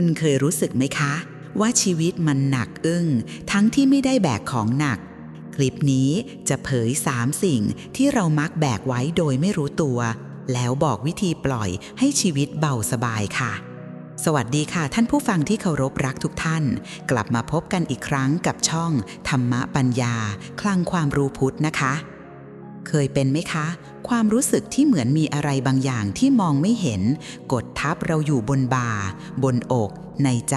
คุณเคยรู้สึกไหมคะ ว่าชีวิตมันหนักอึ้ง ทั้งที่ไม่ได้แบกของหนัก คลิปนี้จะเผย 3 สิ่งที่เรามักแบกไว้โดยไม่รู้ตัว แล้วบอกวิธีปล่อยให้ชีวิตเบาสบายค่ะ สวัสดีค่ะ ท่านผู้ฟังที่เคารพรักทุกท่าน กลับมาพบกันอีกครั้งกับช่อง ธรรมะปัญญา คลังความรู้พุทธนะคะ เคยเป็นไหมคะ ความรู้สึกที่เหมือนมีอะไรบางอย่างที่มองไม่เห็น กดทับเราอยู่บนบ่า บนอก ในใจ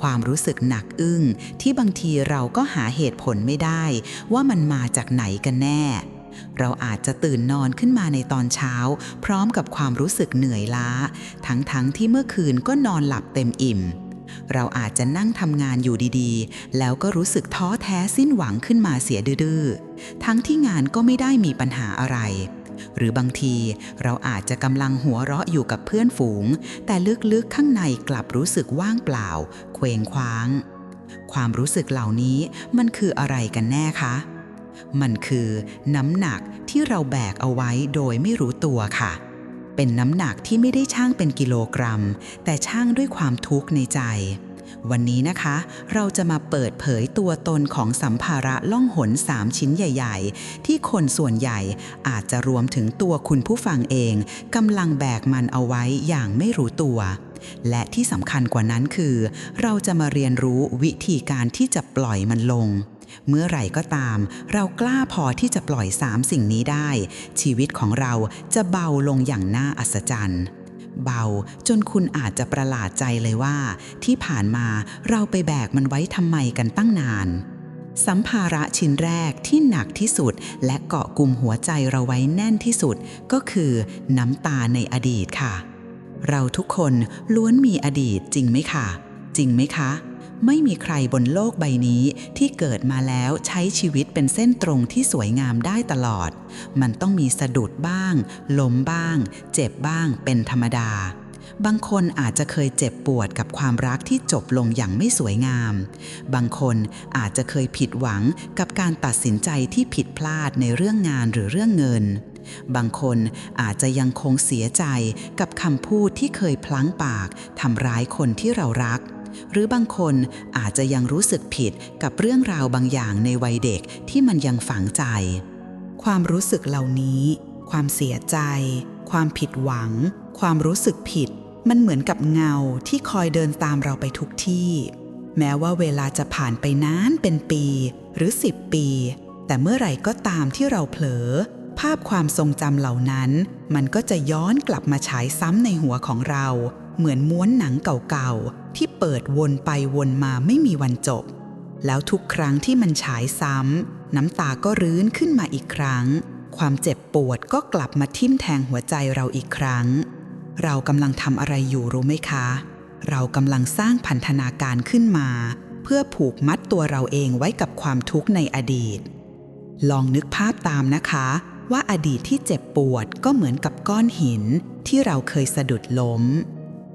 ความรู้สึกหนักอึ้ง ที่บางทีเราก็หาเหตุผลไม่ได้ ว่ามันมาจากไหนกันแน่ เราอาจจะตื่นนอนขึ้นมาในตอนเช้า พร้อมกับความรู้สึกเหนื่อยล้า ทั้งๆทที่เมื่อคืนก็นอนหลับเต็มอิ่ม เราอาจจะนั่งทำงานอยู่ดีๆ แล้วก็รู้สึกท้อแท้สิ้นหวังขึ้นมาเสียดื้อๆ ทั้งที่งานก็ไม่ได้มีปัญหาอะไร หรือบางทีเราอาจจะกำลังหัวเราะอยู่กับเพื่อนฝูง แต่ลึกๆข้างในกลับรู้สึกว่างเปล่า เคว้งคว้าง ความรู้สึกเหล่านี้มันคืออะไรกันแน่คะ มันคือน้ำหนักที่เราแบกเอาไว้โดยไม่รู้ตัวค่ะ เป็นน้ำหนักที่ไม่ได้ช่างเป็นกิโลกรัม แต่ช่างด้วยความทุกข์ในใจ วันนี้นะคะ เราจะมาเปิดเผยตัวตนของสัมภาระล่องหน3ชิ้นใหญ่ ๆ ที่คนส่วนใหญ่อาจจะรวมถึงตัวคุณผู้ฟังเองกำลังแบกมันเอาไว้อย่างไม่รู้ตัวและที่สำคัญกว่านั้นคือ เราจะมาเรียนรู้วิธีการที่จะปล่อยมันลง เมื่อไหร่ก็ตาม เรากล้าพอที่จะปล่อยสามสิ่งนี้ได้ ชีวิตของเราจะเบาลงอย่างน่าอัศจรรย์เบาจนคุณอาจจะประหลาดใจเลยว่า ที่ผ่านมาเราไปแบกมันไว้ทำไมกันตั้งนาน สัมภาระชิ้นแรกที่หนักที่สุด และเกาะกลุ่มหัวใจเราไว้แน่นที่สุด ก็คือน้ำตาในอดีตค่ะ เราทุกคนล้วนมีอดีตจริงไหมคะจริงไหมคะ ไม่มีใครบนโลกใบนี้ที่เกิดมาแล้วใช้ชีวิตเป็นเส้นตรงที่สวยงามได้ตลอด มันต้องมีสะดุดบ้าง ล้มบ้าง เจ็บบ้างเป็นธรรมดา บางคนอาจจะเคยเจ็บปวดกับความรักที่จบลงอย่างไม่สวยงาม บางคนอาจจะเคยผิดหวังกับการตัดสินใจที่ผิดพลาดในเรื่องงานหรือเรื่องเงินบางคนอาจจะยังคงเสียใจกับคำพูดที่เคยพลั้งปากทำร้ายคนที่เรารัก หรือบางคนอาจจะยังรู้สึกผิดกับเรื่องราวบางอย่างในวัยเด็กที่มันยังฝังใจ ความรู้สึกเหล่านี้ ความเสียใจ ความผิดหวัง ความรู้สึกผิด มันเหมือนกับเงาที่คอยเดินตามเราไปทุกที่ แม้ว่าเวลาจะผ่านไปนานเป็นปีหรือสิบปี แต่เมื่อไหร่ก็ตามที่เราเผลอ ภาพความทรงจำเหล่านั้น มันก็จะย้อนกลับมาฉายซ้ำในหัวของเรา เหมือนม้วนหนังเก่าๆ ที่เปิดวนไปวนมาไม่มีวันจบ แล้วทุกครั้งที่มันฉายซ้ำน้ำตาก็รื้นขึ้นมาอีกครั้ง ความเจ็บปวดก็กลับมาทิ่มแทงหัวใจเราอีกครั้ง เรากำลังทำอะไรอยู่รู้ไหมคะ เรากำลังสร้างพันธนาการขึ้นมา เพื่อผูกมัดตัวเราเองไว้กับความทุกข์ในอดีต ลองนึกภาพตามนะคะว่าอดีตที่เจ็บปวดก็เหมือนกับก้อนหินที่เราเคยสะดุดล้ม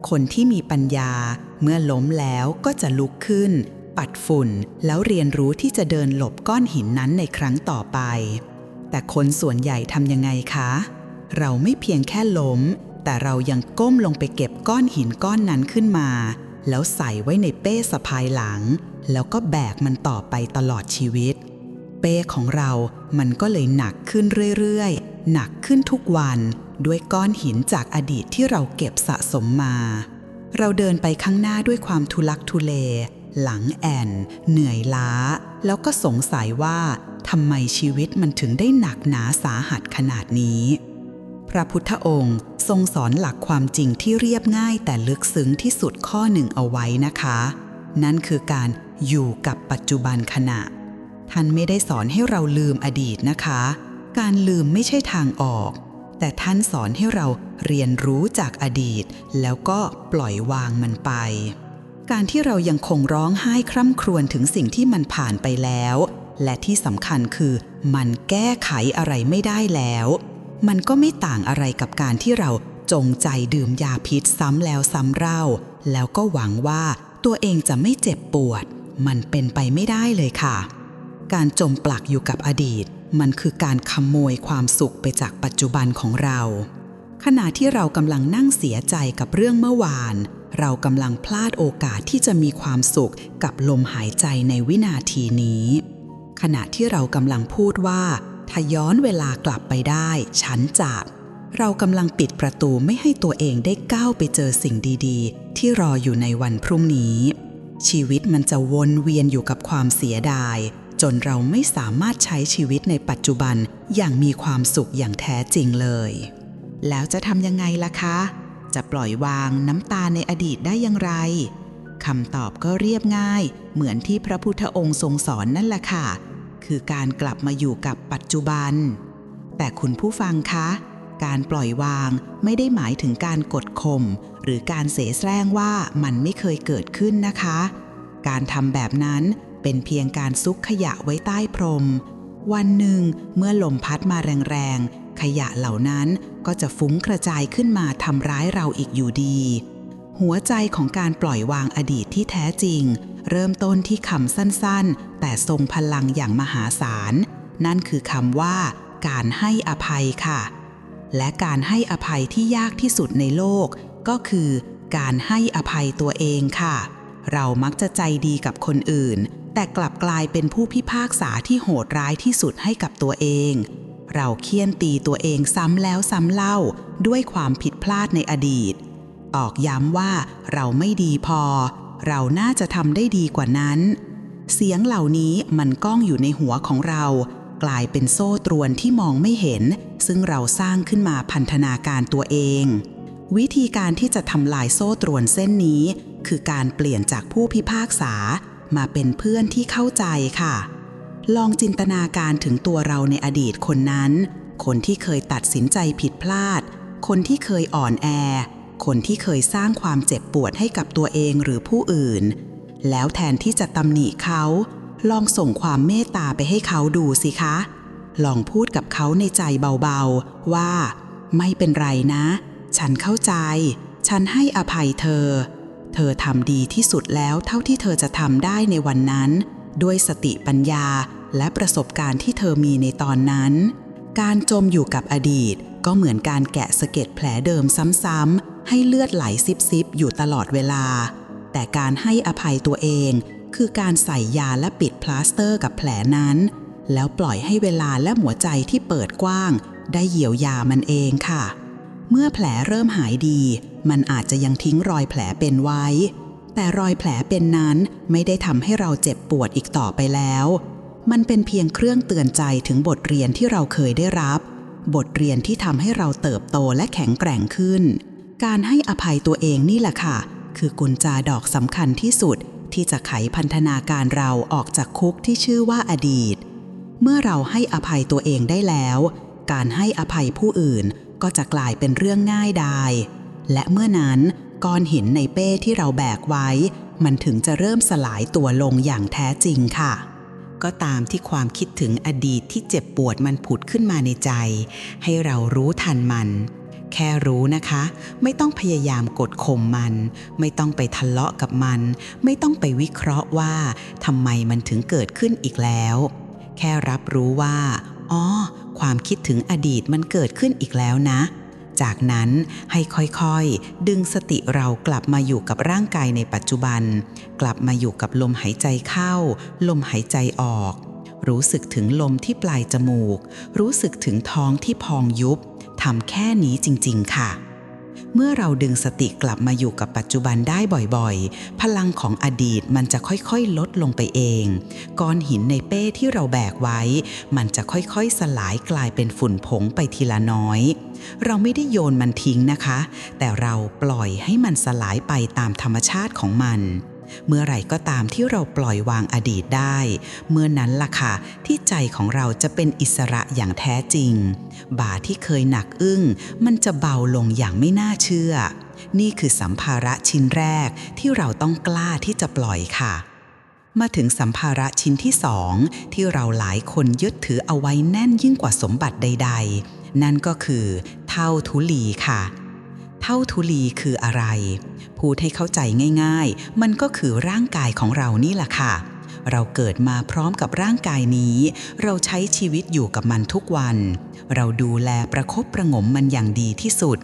คนที่มีปัญญา เมื่อล้มแล้วก็จะลุกขึ้น ปัดฝุ่นแล้วเรียนรู้ที่จะเดินหลบก้อนหินนั้นในครั้งต่อไป แต่คนส่วนใหญ่ทำยังไงคะ เราไม่เพียงแค่ล้ม แต่เรายังก้มลงไปเก็บก้อนหินก้อนนั้นขึ้นมา แล้วใส่ไว้ในเป้สะพายหลัง แล้วก็แบกมันต่อไปตลอดชีวิต เป้ของเรามันก็เลยหนักขึ้นเรื่อยๆ หนักขึ้นทุกวัน ด้วยก้อนหินจากอดีตที่เราเก็บสะสมมา เราเดินไปข้างหน้าด้วยความทุลักทุเล หลังแอนเหนื่อยล้า แล้วก็สงสัยว่าทำไมชีวิตมันถึงได้หนักหนาสาหัสขนาดนี้ พระพุทธองค์ทรงสอนหลักความจริงที่เรียบง่ายแต่ลึกซึ้งที่สุดข้อหนึ่งเอาไว้นะคะ นั่นคือการอยู่กับปัจจุบันขณะ ท่านไม่ได้สอนให้เราลืมอดีตนะคะ การลืมไม่ใช่ทางออก แต่ท่านสอนให้เราเรียนรู้จากอดีต แล้วก็ปล่อยวางมันไป การที่เรายังคงร้องไห้คร่ำครวญถึงสิ่งที่มันผ่านไปแล้ว และที่สำคัญคือมันแก้ไขอะไรไม่ได้แล้ว มันก็ไม่ต่างอะไรกับการที่เราจงใจดื่มยาพิษซ้ำแล้วซ้ำเล่า แล้วก็หวังว่าตัวเองจะไม่เจ็บปวด มันเป็นไปไม่ได้เลยค่ะ การจมปลักอยู่กับอดีต มันคือการขโมยความสุขไปจากปัจจุบันของเรา ขณะที่เรากำลังนั่งเสียใจกับเรื่องเมื่อวาน เรากำลังพลาดโอกาสที่จะมีความสุขกับลมหายใจในวินาทีนี้ ขณะที่เรากำลังพูดว่า ถ้าย้อนเวลากลับไปได้ ฉันจะเรากำลังปิดประตูไม่ให้ตัวเองได้ก้าวไปเจอสิ่งดีๆ ที่รออยู่ในวันพรุ่งนี้ ชีวิตมันจะวนเวียนอยู่กับความเสียดาย จนเราไม่สามารถใช้ชีวิตในปัจจุบันอย่างมีความสุขอย่างแท้จริงเลย แล้วจะทำยังไงล่ะคะ จะปล่อยวางน้ำตาในอดีตได้อย่างไรคำตอบก็เรียบง่าย เหมือนที่พระพุทธองค์ทรงสอนนั่นแหละค่ะ คือการกลับมาอยู่กับปัจจุบัน แต่คุณผู้ฟังคะ การปล่อยวางไม่ได้หมายถึงการกดข่มหรือการเสแสร้งว่ามันไม่เคยเกิดขึ้นนะคะ การทำแบบนั้น เป็นเพียงการซุกขยะไว้ใต้พรม วันหนึ่งเมื่อลมพัดมาแรงๆ ขยะเหล่านั้นก็จะฟุ้งกระจายขึ้นมาทำร้ายเราอีกอยู่ดี หัวใจของการปล่อยวางอดีตที่แท้จริง เริ่มต้นที่คำสั้นๆ แต่ทรงพลังอย่างมหาศาล นั่นคือคำว่า การให้อภัยค่ะ และการให้อภัยที่ยากที่สุดในโลก ก็คือ การให้อภัยตัวเองค่ะเรามักจะใจดีกับคนอื่น แต่กลับกลายเป็นผู้พิพากษาที่โหดร้ายที่สุดให้กับตัวเอง เราเคี่ยนตีตัวเองซ้ำแล้วซ้ำเล่าด้วยความผิดพลาดในอดีต ตอกย้ำว่าเราไม่ดีพอ เราน่าจะทำได้ดีกว่านั้น เสียงเหล่านี้มันก้องอยู่ในหัวของเรา กลายเป็นโซ่ตรวนที่มองไม่เห็น ซึ่งเราสร้างขึ้นมาพันธนาการตัวเอง วิธีการที่จะทำลายโซ่ตรวนเส้นนี้ คือการเปลี่ยนจากผู้พิพากษา มาเป็นเพื่อนที่เข้าใจค่ะ ลองจินตนาการถึงตัวเราในอดีตคนนั้น คนที่เคยตัดสินใจผิดพลาด คนที่เคยอ่อนแอ คนที่เคยสร้างความเจ็บปวดให้กับตัวเองหรือผู้อื่น แล้วแทนที่จะตำหนิเขา ลองส่งความเมตตาไปให้เขาดูสิคะ ลองพูดกับเขาในใจเบาๆว่า ไม่เป็นไรนะ ฉันเข้าใจ ฉันให้อภัยเธอ เธอทำดีที่สุดแล้วเท่าที่เธอจะทำได้ในวันนั้น ด้วยสติปัญญาและประสบการณ์ที่เธอมีในตอนนั้น การจมอยู่กับอดีตก็เหมือนการแกะสะเก็ดแผลเดิมซ้ำๆ ให้เลือดไหลซิบๆ อยู่ตลอดเวลา แต่การให้อภัยตัวเอง คือการใส่ยาและปิดพลาสเตอร์กับแผลนั้น แล้วปล่อยให้เวลาและหัวใจที่เปิดกว้าง ได้เยียวยามันเองค่ะ เมื่อแผลเริ่มหายดี มันอาจจะยังทิ้งรอยแผลเป็นไว้ แต่รอยแผลเป็นนั้นไม่ได้ทำให้เราเจ็บปวดอีกต่อไปแล้ว มันเป็นเพียงเครื่องเตือนใจถึงบทเรียนที่เราเคยได้รับ บทเรียนที่ทำให้เราเติบโตและแข็งแกร่งขึ้น การให้อภัยตัวเองนี่แหละค่ะ คือกุญแจดอกสำคัญที่สุดที่จะไขพันธนาการเราออกจากคุกที่ชื่อว่าอดีต เมื่อเราให้อภัยตัวเองได้แล้ว การให้อภัยผู้อื่น ก็จะกลายเป็นเรื่องง่ายดาย และเมื่อนั้นก้อนหินในเป้ที่เราแบกไว้ มันถึงจะเริ่มสลายตัวลงอย่างแท้จริงค่ะ ก็ตามที่ความคิดถึงอดีตที่เจ็บปวดมันผุดขึ้นมาในใจ ให้เรารู้ทันมัน แค่รู้นะคะ ไม่ต้องพยายามกดข่มมัน ไม่ต้องไปทะเลาะกับมัน ไม่ต้องไปวิเคราะห์ว่าทำไมมันถึงเกิดขึ้นอีกแล้ว แค่รับรู้ว่าอ๋อ ความคิดถึงอดีตมันเกิดขึ้นอีกแล้วนะ จากนั้นให้ค่อยๆ ดึงสติเรากลับมาอยู่กับร่างกายในปัจจุบัน กลับมาอยู่กับลมหายใจเข้า ลมหายใจออก รู้สึกถึงลมที่ปลายจมูก รู้สึกถึงท้องที่พองยุบทำแค่นี้จริง ๆ ค่ะ เมื่อเราดึงสติกลับมาอยู่กับปัจจุบันได้บ่อยๆ พลังของอดีตมันจะค่อยๆ ลดลงไปเอง ก้อนหินในเป้ที่เราแบกไว้ มันจะค่อยๆ สลายกลายเป็นฝุ่นผงไปทีละน้อย เราไม่ได้โยนมันทิ้งนะคะ แต่เราปล่อยให้มันสลายไปตามธรรมชาติของมัน เมื่อไหร่ก็ตามที่เราปล่อยวางอดีตได้ เมื่อนั้นล่ะค่ะ ที่ใจของเราจะเป็นอิสระอย่างแท้จริง บาที่เคยหนักอึ้ง มันจะเบาลงอย่างไม่น่าเชื่อ นี่คือสัมภาระชิ้นแรกที่เราต้องกล้าที่จะปล่อยค่ะมาถึงสัมภาระชิ้นที่สองที่เราหลายคนยึดถือเอาไว้แน่นยิ่งกว่าสมบัติใด ๆ นั่นก็คือ เท่าทุลีค่ะ เท่าทุลีคืออะไร พูดให้เข้าใจง่าย ๆ มันก็คือร่างกายของเรานี่แหละค่ะ เราเกิดมาพร้อมกับร่างกายนี้ เราใช้ชีวิตอยู่กับมันทุกวัน เราดูแลประคบประงมมันอย่างดีที่สุด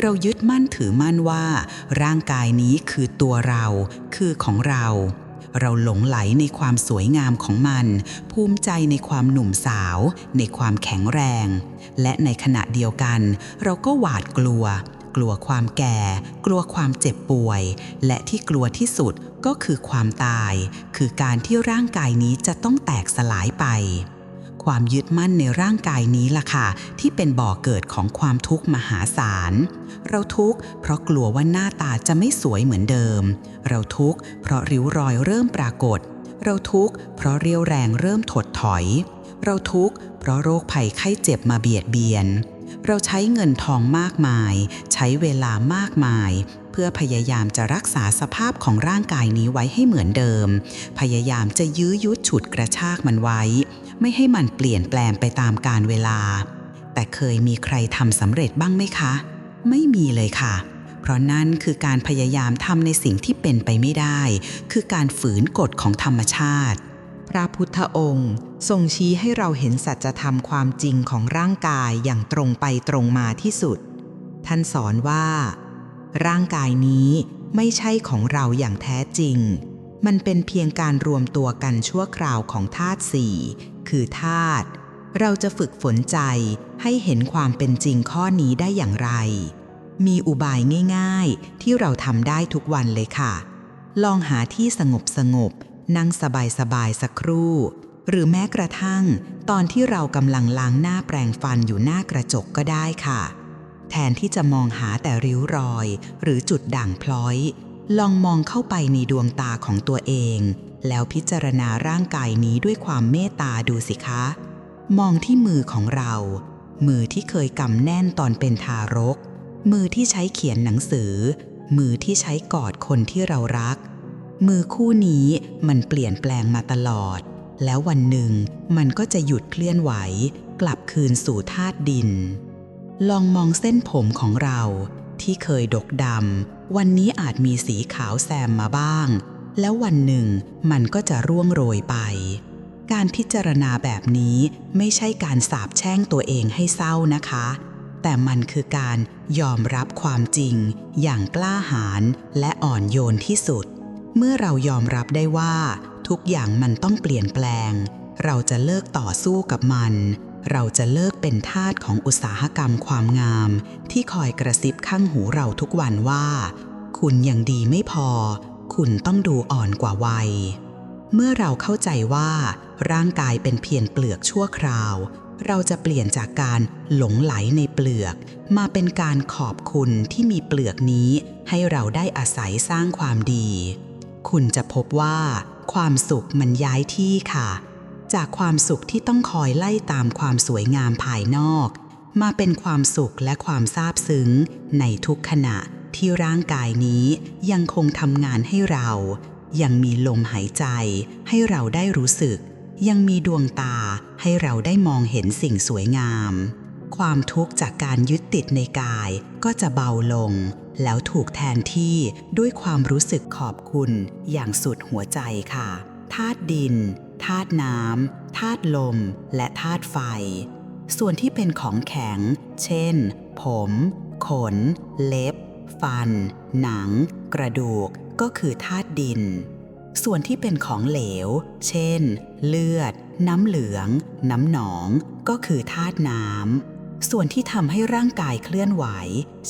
เรายึดมั่นถือมั่นว่า ร่างกายนี้คือตัวเรา คือของเราเราหลงไหลในความสวยงามของมัน ภูมิใจในความหนุ่มสาว ในความแข็งแรง และในขณะเดียวกัน เราก็หวาดกลัว กลัวความแก่ กลัวความเจ็บป่วย และที่กลัวที่สุดก็คือความตาย คือการที่ร่างกายนี้จะต้องแตกสลายไป ความยึดมั่นในร่างกายนี้ล่ะค่ะ ที่เป็นบ่อเกิดของความทุกข์มหาศาล เราทุกข์เพราะกลัวว่าหน้าตาจะไม่สวยเหมือนเดิม เราทุกข์เพราะริ้วรอยเริ่มปรากฏ เราทุกข์เพราะเรียวแรงเริ่มถดถอย เราทุกข์เพราะโรคภัยไข้เจ็บมาเบียดเบียน เราใช้เงินทองมากมาย ใช้เวลามากมาย เพื่อพยายามจะรักษาสภาพของร่างกายนี้ไว้ให้เหมือนเดิม พยายามจะยื้อยุดฉุดกระชากมันไว้ ไม่ให้มันเปลี่ยนแปลงไปตามกาลเวลา แต่เคยมีใครทำสำเร็จบ้างไหมคะ ไม่มีเลยค่ะเพราะนั่นคือการพยายามทำในสิ่งที่เป็นไปไม่ได้ คือการฝืนกฎของธรรมชาติ พระพุทธองค์ ทรงชี้ให้เราเห็นสัจธรรมความจริงของร่างกายอย่างตรงไปตรงมาที่สุด ท่านสอนว่า ร่างกายนี้ไม่ใช่ของเราอย่างแท้จริง มันเป็นเพียงการรวมตัวกันชั่วคราวของธาตุสี่คือธาตุเราจะฝึกฝนใจให้เห็นความเป็นจริงข้อนี้ได้อย่างไร มีอุบายง่าย ๆ ที่เราทำได้ทุกวันเลยค่ะ ลองหาที่สงบสงบ นั่งสบายๆสักครู่ หรือแม้กระทั่ง ตอนที่เรากำลังล้างหน้าแปรงฟันอยู่หน้ากระจกก็ได้ค่ะ แทนที่จะมองหาแต่ริ้วรอย หรือจุดด่างพลอย ลองมองเข้าไปในดวงตาของตัวเอง แล้วพิจารณาร่างกายนี้ด้วยความเมตตาดูสิคะ มองที่มือของเรา มือที่เคยกำแน่นตอนเป็นทารก มือที่ใช้เขียนหนังสือ มือที่ใช้กอดคนที่เรารัก มือคู่นี้มันเปลี่ยนแปลงมาตลอด แล้ววันหนึ่งมันก็จะหยุดเคลื่อนไหว กลับคืนสู่ธาตุดิน ลองมองเส้นผมของเราที่เคยดกดำวันนี้อาจมีสีขาวแซมมาบ้าง แล้ววันหนึ่งมันก็จะร่วงโรยไป การพิจารณาแบบนี้ไม่ใช่การสาบแช่งตัวเองให้เศร้านะคะ แต่มันคือการยอมรับความจริง อย่างกล้าหาญและอ่อนโยนที่สุด เมื่อเรายอมรับได้ว่า ทุกอย่างมันต้องเปลี่ยนแปลง เราจะเลิกต่อสู้กับมัน เราจะเลิกเป็นทาสของอุตสาหกรรมความงาม ที่คอยกระซิบข้างหูเราทุกวันว่า คุณยังดีไม่พอ คุณต้องดูอ่อนกว่าวัย เมื่อเราเข้าใจว่า ร่างกายเป็นเพียงเปลือกชั่วคราว เราจะเปลี่ยนจากการหลงไหลในเปลือก มาเป็นการขอบคุณที่มีเปลือกนี้ ให้เราได้อาศัยสร้างความดี คุณจะพบว่า ความสุขมันย้ายที่ค่ะ จากความสุขที่ต้องคอยไล่ตามความสวยงามภายนอก มาเป็นความสุขและความซาบซึ้ง ในทุกขณะที่ร่างกายนี้ยังคงทำงานให้เรา ยังมีลมหายใจ ให้เราได้รู้สึก ยังมีดวงตาให้เราได้มองเห็นสิ่งสวยงาม ความทุกข์จากการยึดติดในกายก็จะเบาลง แล้วถูกแทนที่ด้วยความรู้สึกขอบคุณอย่างสุดหัวใจค่ะธาตุดินธาตุน้ำธาตุลม และธาตุไฟ ส่วนที่เป็นของแข็ง เช่น ผม ขน เล็บ ฟัน หนัง กระดูก ก็คือธาตุดิน ส่วนที่เป็นของเหลว เช่น เลือด น้ำเหลือง น้ำหนอง ก็คือธาตุน้ำ ส่วนที่ทำให้ร่างกายเคลื่อนไหว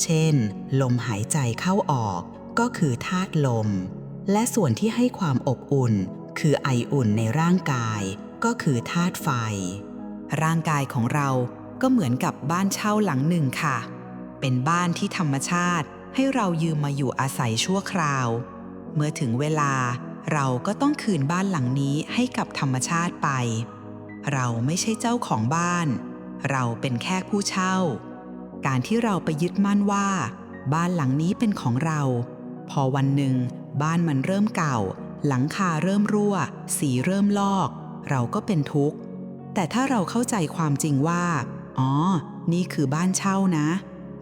เช่น ลมหายใจเข้าออก ก็คือธาตุลม และส่วนที่ให้ความอบอุ่น คือไออุ่นในร่างกาย ก็คือธาตุไฟ ร่างกายของเราก็เหมือนกับบ้านเช่าหลังหนึ่งค่ะ เป็นบ้านที่ธรรมชาติให้เรายืมมาอยู่อาศัยชั่วคราว เมื่อถึงเวลาเราก็ต้องคืนบ้านหลังนี้ให้กับธรรมชาติไป เราไม่ใช่เจ้าของบ้าน เราเป็นแค่ผู้เช่า การที่เราไปยึดมั่นว่า บ้านหลังนี้เป็นของเรา พอวันหนึ่ง บ้านมันเริ่มเก่า หลังคาเริ่มรั่ว สีเริ่มลอก เราก็เป็นทุกข์ แต่ถ้าเราเข้าใจความจริงว่า อ๋อ นี่คือบ้านเช่านะ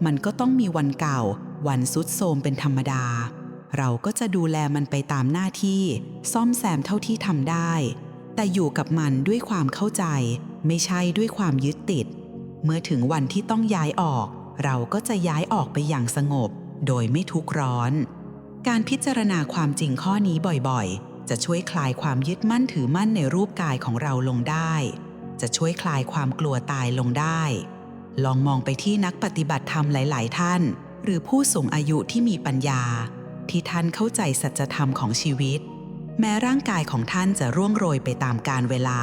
มันก็ต้องมีวันเก่า วันสุดโทมเป็นธรรมดา เราก็จะดูแลมันไปตามหน้าที่ ซ่อมแซมเท่าที่ทำได้ แต่อยู่กับมันด้วยความเข้าใจ ไม่ใช่ด้วยความยึดติด เมื่อถึงวันที่ต้องย้ายออก เราก็จะย้ายออกไปอย่างสงบ โดยไม่ทุกข์ร้อน การพิจารณาความจริงข้อนี้บ่อยๆ จะช่วยคลายความยึดมั่นถือมั่นในรูปกายของเราลงได้ จะช่วยคลายความกลัวตายลงได้ ลองมองไปที่นักปฏิบัติธรรมหลาย ๆ ท่าน หรือผู้สูงอายุที่มีปัญญา ที่ท่านเข้าใจสัจธรรมของชีวิต แม้ร่างกายของท่านจะร่วงโรยไปตามกาลเวลา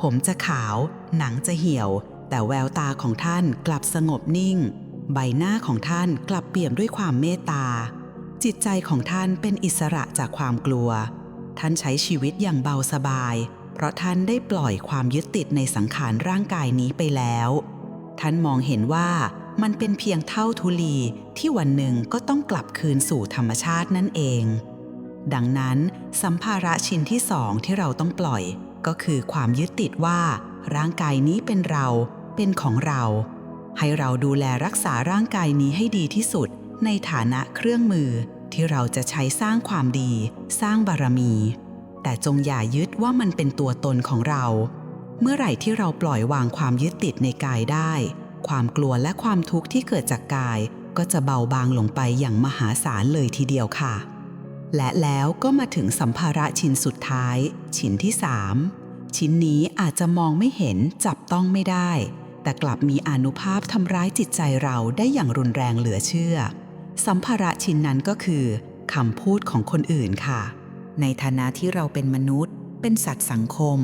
ผมจะขาว หนังจะเหี่ยว แต่แววตาของท่านกลับสงบนิ่ง ใบหน้าของท่านกลับเปี่ยมด้วยความเมตตา จิตใจของท่านเป็นอิสระจากความกลัว ท่านใช้ชีวิตอย่างเบาสบาย เพราะท่านได้ปล่อยความยึดติดในสังขารร่างกายนี้ไปแล้ว ท่านมองเห็นว่ามันเป็นเพียงเท่าทุลีที่วันหนึ่งก็ต้องกลับคืนสู่ธรรมชาตินั่นเอง ดังนั้นสัมภาระชิ้นที่สองที่เราต้องปล่อย ก็คือความยึดติดว่าร่างกายนี้เป็นเรา เป็นของเรา ให้เราดูแลรักษาร่างกายนี้ให้ดีที่สุด ในฐานะเครื่องมือที่เราจะใช้สร้างความดี สร้างบารมี แต่จงอย่ายึดว่ามันเป็นตัวตนของเรา เมื่อไหร่ที่เราปล่อยวางความยึดติดในกายได้ ความกลัวและความทุกข์ที่เกิดจากกายก็จะเบาบางลงไปอย่างมหาศาลเลยทีเดียวค่ะ และแล้วก็มาถึงสัมภาระชิ้นสุดท้าย ชิ้นที่3ชิ้นนี้อาจจะมองไม่เห็นจับต้องไม่ได้ แต่กลับมีอนุภาพทำร้ายจิตใจเราได้อย่างรุนแรงเหลือเชื่อ สัมภาระชิ้นนั้นก็คือคำพูดของคนอื่นค่ะ ในฐานะที่เราเป็นมนุษย์ เป็นสัตว์สังคม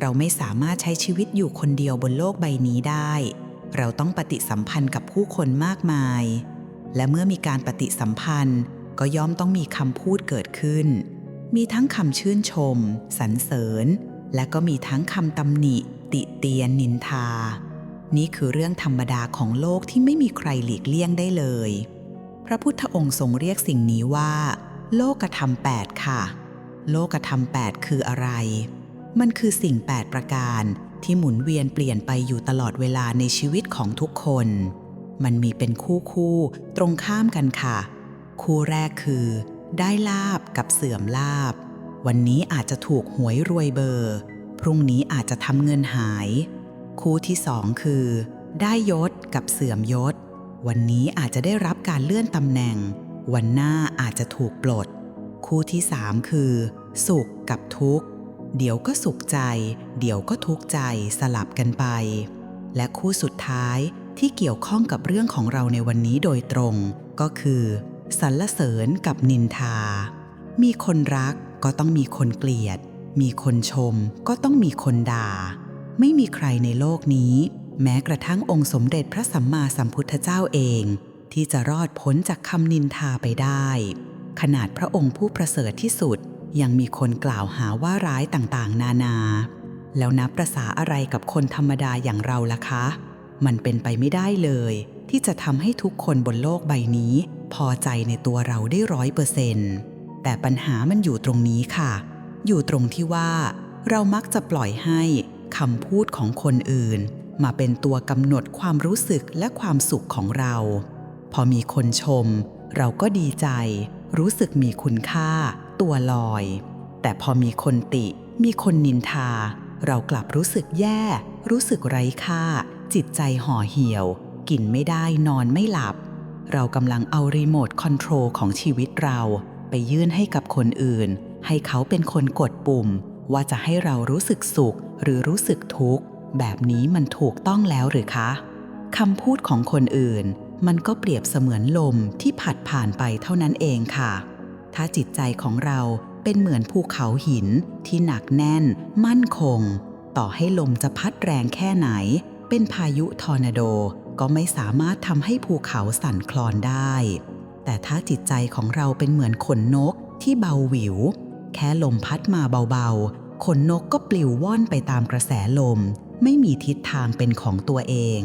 เราไม่สามารถใช้ชีวิตอยู่คนเดียวบนโลกใบนี้ได้ เราต้องปฏิสัมพันธ์กับผู้คนมากมาย และเมื่อมีการปฏิสัมพันธ์ ก็ย่อมต้องมีคำพูดเกิดขึ้น มีทั้งคำชื่นชม สรรเสริญ และก็มีทั้งคำตำหนิ ติเตียนนินทา นี่คือเรื่องธรรมดาของโลกที่ไม่มีใครหลีกเลี่ยงได้เลย พระพุทธองค์ทรงเรียกสิ่งนี้ว่า โลกธรรมแปดค่ะ โลกธรรมแปดคืออะไร มันคือสิ่ง 8 ประการที่หมุนเวียนเปลี่ยนไปอยู่ตลอดเวลาในชีวิตของทุกคน มันมีเป็นคู่คู่ๆตรงข้ามกันค่ะ คู่แรกคือ ได้ลาบกับเสื่อมลาบ วันนี้อาจจะถูกหวยรวยเบอร์ พรุ่งนี้อาจจะทำเงินหาย คู่ที่สองคือ ได้ยศกับเสื่อมยศ วันนี้อาจจะได้รับการเลื่อนตำแหน่ง วันหน้าอาจจะถูกปลด คู่ที่สามคือ สุขกับทุกข์ เดี๋ยวก็สุขใจ เดี๋ยวก็ทุกข์ใจสลับกันไป และคู่สุดท้ายที่เกี่ยวข้องกับเรื่องของเราในวันนี้โดยตรง ก็คือ สรรเสริญกับนินทา มีคนรักก็ต้องมีคนเกลียด มีคนชมก็ต้องมีคนด่า ไม่มีใครในโลกนี้ แม้กระทั่งองค์สมเด็จพระสัมมาสัมพุทธเจ้าเอง ที่จะรอดพ้นจากคำนินทาไปได้ ขนาดพระองค์ผู้ประเสริฐที่สุดยังมีคนกล่าวหาว่าร้ายต่างๆ นานา แล้วนับประษาอะไรกับคนธรรมดาอย่างเราล่ะคะ มันเป็นไปไม่ได้เลย ที่จะทำให้ทุกคนบนโลกใบนี้ พอใจในตัวเราได้ร้อยเปอร์เซนต์แต่ปัญหามันอยู่ตรงนี้ค่ะ อยู่ตรงที่ว่า เรามักจะปล่อยให้คำพูดของคนอื่น มาเป็นตัวกำหนดความรู้สึกและความสุขของเรา พอมีคนชม เราก็ดีใจ รู้สึกมีคุณค่า ตัวลอย แต่พอมีคนติ มีคนนินทา เรากลับรู้สึกแย่ รู้สึกไร้ค่า จิตใจห่อเหี่ยว กินไม่ได้นอนไม่หลับ เรากำลังเอารีโมทคอนโทรลของชีวิตเราไปยื่นให้กับคนอื่น ให้เขาเป็นคนกดปุ่ม ว่าจะให้เรารู้สึกสุขหรือรู้สึกทุกข์ แบบนี้มันถูกต้องแล้วหรือคะคำพูดของคนอื่น มันก็เปรียบเสมือนลมที่ผัดผ่านไปเท่านั้นเองค่ะ ถ้าจิตใจของเราเป็นเหมือนภูเขาหินที่หนักแน่น มั่นคง ต่อให้ลมจะพัดแรงแค่ไหน เป็นพายุทอร์นาโด ก็ไม่สามารถทำให้ภูเขาสั่นคลอนได้ แต่ถ้าจิตใจของเราเป็นเหมือนขนนกที่เบาหวิว แค่ลมพัดมาเบาๆ ขนนกก็ปลิวว่อนไปตามกระแสลม ไม่มีทิศทางเป็นของตัวเอง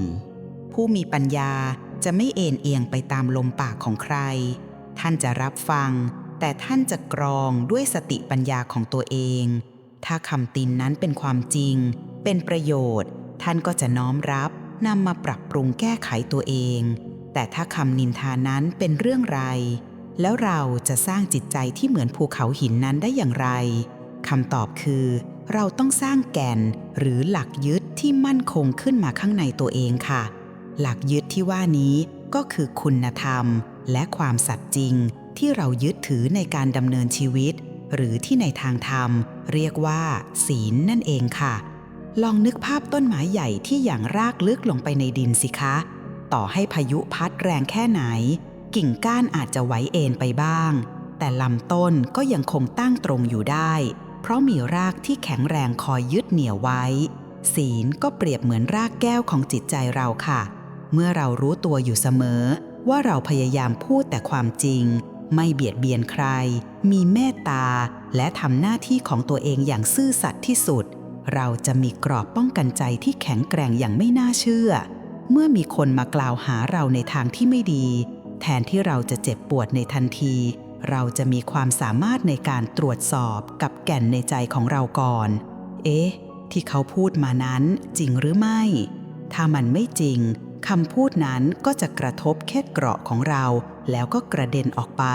ผู้มีปัญญาจะไม่เอ็นเอียงไปตามลมปากของใคร ท่านจะรับฟัง แต่ท่านจะกรองด้วยสติปัญญาของตัวเอง ถ้าคำตินนั้นเป็นความจริง เป็นประโยชน์ ท่านก็จะน้อมรับ นำมาปรับปรุงแก้ไขตัวเอง แต่ถ้าคำนินทานั้นเป็นเรื่องไร แล้วเราจะสร้างจิตใจที่เหมือนภูเขาหินนั้นได้อย่างไรคำตอบคือ เราต้องสร้างแก่นหรือหลักยึดที่มั่นคงขึ้นมาข้างในตัวเองค่ะ หลักยึดที่ว่านี้ก็คือคุณธรรม และความสัตย์จริง ที่เรายึดถือในการดำเนินชีวิต หรือที่ในทางธรรม เรียกว่า ศีลนั่นเองค่ะ ลองนึกภาพต้นไม้ใหญ่ที่อย่างรากลึกลงไปในดินสิคะ ต่อให้พายุพัดแรงแค่ไหน กิ่งก้านอาจจะไหวเอ็นไปบ้าง แต่ลำต้นก็ยังคงตั้งตรงอยู่ได้ เพราะมีรากที่แข็งแรงคอยยึดเหนี่ยวไว้ ศีลก็เปรียบเหมือนรากแก้วของจิตใจเราค่ะ เมื่อเรารู้ตัวอยู่เสมอ ว่าเราพยายามพูดแต่ความจริง ไม่เบียดเบียนใคร มีเมตตา และทำหน้าที่ของตัวเองอย่างซื่อสัตย์ที่สุด เราจะมีกรอบป้องกันใจที่แข็งแกร่งอย่างไม่น่าเชื่อ เมื่อมีคนมากล่าวหาเราในทางที่ไม่ดี แทนที่เราจะเจ็บปวดในทันที เราจะมีความสามารถในการตรวจสอบกับแก่นในใจของเราก่อน เอ๊ะ ที่เขาพูดมานั้นจริงหรือไม่ ถ้ามันไม่จริงคำพูดนั้นก็จะกระทบแค่เกราะของเรา แล้วก็กระเด็นออกไป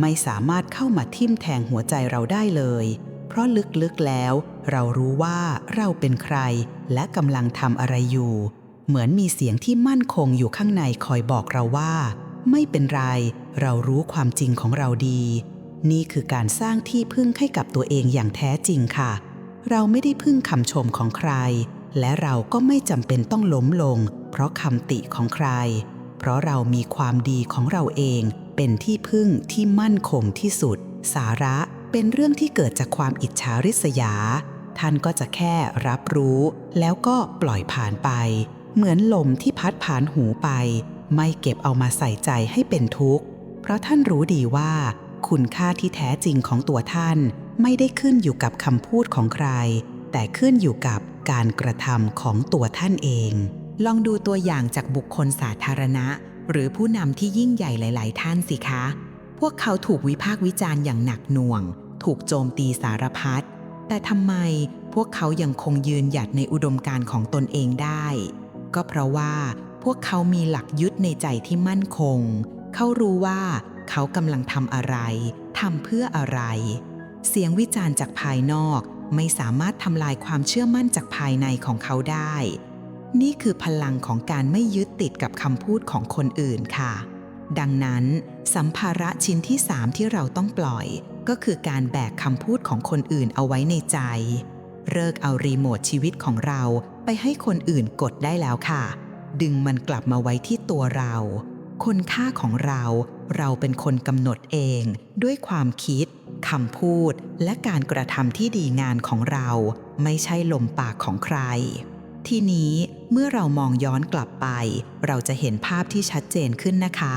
ไม่สามารถเข้ามาทิ่มแทงหัวใจเราได้เลย เพราะลึกๆแล้ว เรารู้ว่าเราเป็นใครและกำลังทำอะไรอยู่ เหมือนมีเสียงที่มั่นคงอยู่ข้างในคอยบอกเราว่า ไม่เป็นไร เรารู้ความจริงของเราดี นี่คือการสร้างที่พึ่งให้กับตัวเองอย่างแท้จริงค่ะ เราไม่ได้พึ่งคำชมของใคร และเราก็ไม่จำเป็นต้องล้มลง เพราะคำติของใคร เพราะเรามีความดีของเราเอง เป็นที่พึ่งที่มั่นคงที่สุด สาระเป็นเรื่องที่เกิดจากความอิจฉาริษยา ท่านก็จะแค่รับรู้ แล้วก็ปล่อยผ่านไป เหมือนลมที่พัดผ่านหูไป ไม่เก็บเอามาใส่ใจให้เป็นทุกข์ เพราะท่านรู้ดีว่า คุณค่าที่แท้จริงของตัวท่าน ไม่ได้ขึ้นอยู่กับคำพูดของใคร แต่ขึ้นอยู่กับการกระทำของตัวท่านเอง ลองดูตัวอย่างจากบุคคลสาธารณะ หรือผู้นำที่ยิ่งใหญ่หลาย ๆ ท่านสิคะ พวกเขาถูกวิพากษ์วิจารณ์อย่างหนักหน่วง ถูกโจมตีสารพัด แต่ทำไมพวกเขายังคงยืนหยัดในอุดมการณ์ของตนเองได้ ก็เพราะว่าพวกเขามีหลักยึดในใจที่มั่นคง เขารู้ว่าเขากำลังทำอะไรทำเพื่ออะไร เสียงวิจารณ์จากภายนอกไม่สามารถทำลายความเชื่อมั่นจากภายในของเขาได้ นี่คือพลังของการไม่ยึดติดกับคำพูดของคนอื่นค่ะ ดังนั้น สัมภาระชิ้นที่3ที่เราต้องปล่อย ก็คือการแบกคำพูดของคนอื่นเอาไว้ในใจ เลิกเอารีโมทชีวิตของเราไปให้คนอื่นกดได้แล้วค่ะ ดึงมันกลับมาไว้ที่ตัวเราคุณค่าของเรา เราเป็นคนกำหนดเอง ด้วยความคิดคำพูด และการกระทำที่ดีงานของเรา ไม่ใช่ลมปากของใคร ทีนี้เมื่อเรามองย้อนกลับไป เราจะเห็นภาพที่ชัดเจนขึ้นนะคะ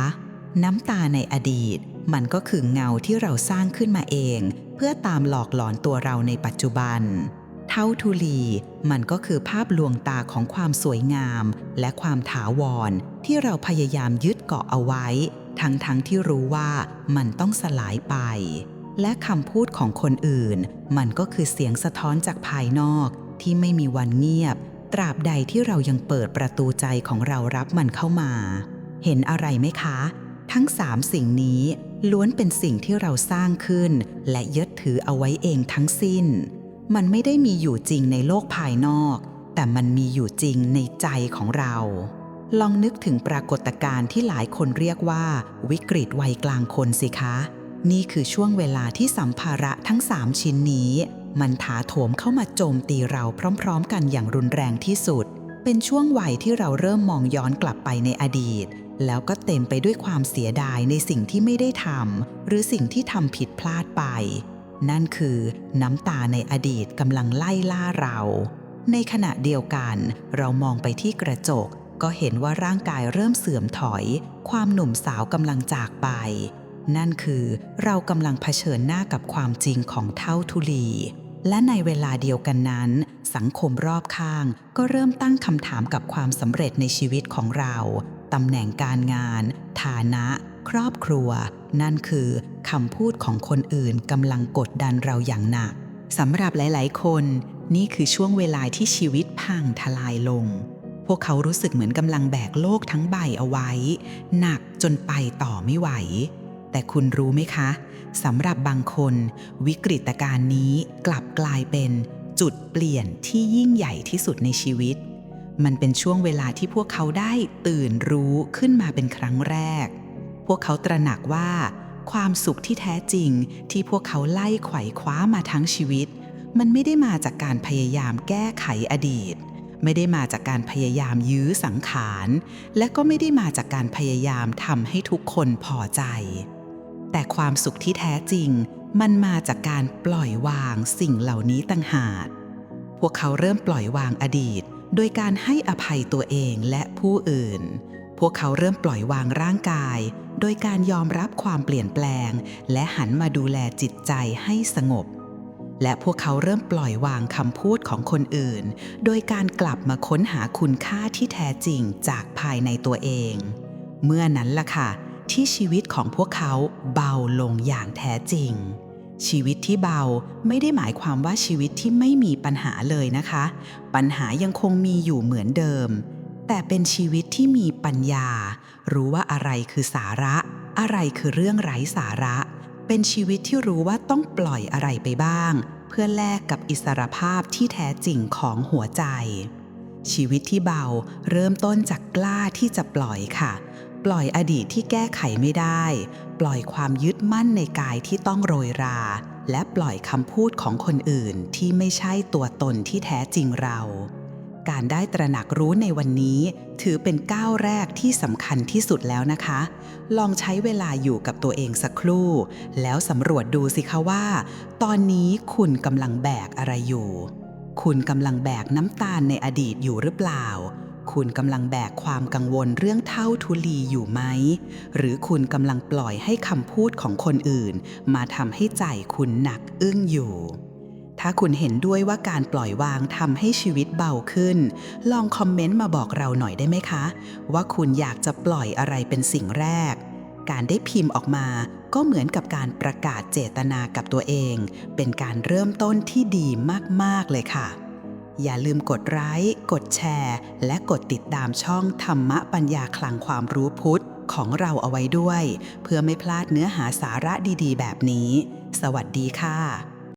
น้ำตาในอดีต มันก็คือเงาที่เราสร้างขึ้นมาเอง เพื่อตามหลอกหลอนตัวเราในปัจจุบัน เท่าทุลี มันก็คือภาพลวงตาของความสวยงาม และความถาวร ที่เราพยายามยึดเกาะเอาไว้ ทั้งๆทที่รู้ว่ามันต้องสลายไป และคำพูดของคนอื่น มันก็คือเสียงสะท้อนจากภายนอก ที่ไม่มีวันเงียบ ตราบใดที่เรายังเปิดประตูใจของเรารับมันเข้ามา เห็นอะไรไหมคะ ทั้งสามสิ่งนี้ล้วนเป็นสิ่งที่เราสร้างขึ้น และยึดถือเอาไว้เองทั้งสิ้น มันไม่ได้มีอยู่จริงในโลกภายนอก แต่มันมีอยู่จริงในใจของเรา ลองนึกถึงปรากฏการณ์ที่หลายคนเรียกว่า วิกฤตวัยกลางคนสิคะ นี่คือช่วงเวลาที่สัมภาระทั้งสามชิ้นนี้ มันถาโถมเข้ามาโจมตีเราพร้อม ๆ กันอย่างรุนแรงที่สุด เป็นช่วงวัยที่เราเริ่มมองย้อนกลับไปในอดีตแล้วก็เต็มไปด้วยความเสียดายในสิ่งที่ไม่ได้ทำหรือสิ่งที่ทำผิดพลาดไป นั่นคือน้ำตาในอดีตกำลังไล่ล่าเรา ในขณะเดียวกัน เรามองไปที่กระจก ก็เห็นว่าร่างกายเริ่มเสื่อมถอย ความหนุ่มสาวกำลังจากไป นั่นคือเรากำลังเผชิญหน้ากับความจริงของเท่าทุลีและในเวลาเดียวกันนั้น สังคมรอบข้างก็เริ่มตั้งคำถามกับความสำเร็จในชีวิตของเรา ตำแหน่งการงาน ฐานะ ครอบครัว นั่นคือคำพูดของคนอื่นกำลังกดดันเราอย่างหนักสำหรับหลาย ๆ คน นี่คือช่วงเวลาที่ชีวิตพังทลายลง พวกเขารู้สึกเหมือนกำลังแบกโลกทั้งใบเอาไว้ หนักจนไปต่อไม่ไหว แต่คุณรู้ไหมคะสำหรับบางคน วิกฤตการณ์นี้กลับกลายเป็นจุดเปลี่ยนที่ยิ่งใหญ่ที่สุดในชีวิต มันเป็นช่วงเวลาที่พวกเขาได้ตื่นรู้ขึ้นมาเป็นครั้งแรก พวกเขาตระหนักว่า ความสุขที่แท้จริงที่พวกเขาไล่ไขว่คว้ามาทั้งชีวิต มันไม่ได้มาจากการพยายามแก้ไขอดีต ไม่ได้มาจากการพยายามยื้อสังขาร และก็ไม่ได้มาจากการพยายามทำให้ทุกคนพอใจ แต่ความสุขที่แท้จริง มันมาจากการปล่อยวางสิ่งเหล่านี้ต่างหากพวกเขาเริ่มปล่อยวางอดีต โดยการให้อภัยตัวเองและผู้อื่น พวกเขาเริ่มปล่อยวางร่างกาย โดยการยอมรับความเปลี่ยนแปลง และหันมาดูแลจิตใจให้สงบ และพวกเขาเริ่มปล่อยวางคำพูดของคนอื่น โดยการกลับมาค้นหาคุณค่าที่แท้จริงจากภายในตัวเอง เมื่อนั้นล่ะค่ะที่ชีวิตของพวกเขาเบาลงอย่างแท้จริง ชีวิตที่เบาไม่ได้หมายความว่าชีวิตที่ไม่มีปัญหาเลยนะคะ ปัญหายังคงมีอยู่เหมือนเดิม แต่เป็นชีวิตที่มีปัญญา รู้ว่าอะไรคือสาระ อะไรคือเรื่องไร้สาระ เป็นชีวิตที่รู้ว่าต้องปล่อยอะไรไปบ้าง เพื่อแลกกับอิสรภาพที่แท้จริงของหัวใจ ชีวิตที่เบาเริ่มต้นจากกล้าที่จะปล่อยค่ะ ปล่อยอดีตที่แก้ไขไม่ได้ ปล่อยความยึดมั่นในกายที่ต้องโรยรา และปล่อยคำพูดของคนอื่นที่ไม่ใช่ตัวตนที่แท้จริงเรา การได้ตระหนักรู้ในวันนี้ ถือเป็นก้าวแรกที่สำคัญที่สุดแล้วนะคะ ลองใช้เวลาอยู่กับตัวเองสักครู่ แล้วสำรวจดูสิคะว่า ตอนนี้คุณกำลังแบกอะไรอยู่ คุณกำลังแบกน้ำตาลในอดีตอยู่หรือเปล่า คุณกำลังแบกความกังวลเรื่องเท่าทุลีอยู่ไหม หรือคุณกำลังปล่อยให้คำพูดของคนอื่น มาทำให้ใจคุณหนักอึ้งอยู่ ถ้าคุณเห็นด้วยว่าการปล่อยวางทำให้ชีวิตเบาขึ้น ลองคอมเมนต์มาบอกเราหน่อยได้ไหมคะ ว่าคุณอยากจะปล่อยอะไรเป็นสิ่งแรก การได้พิมพ์ออกมาก็เหมือนกับการประกาศเจตนากับตัวเอง เป็นการเริ่มต้นที่ดีมาก ๆ เลยค่ะ อย่าลืมกดไลค์กดแชร์ และกดติดตามช่องธรรมะปัญญาคลังความรู้พุทธของเราเอาไว้ด้วย เพื่อไม่พลาดเนื้อหาสาระดีๆ แบบนี้ สวัสดีค่ะ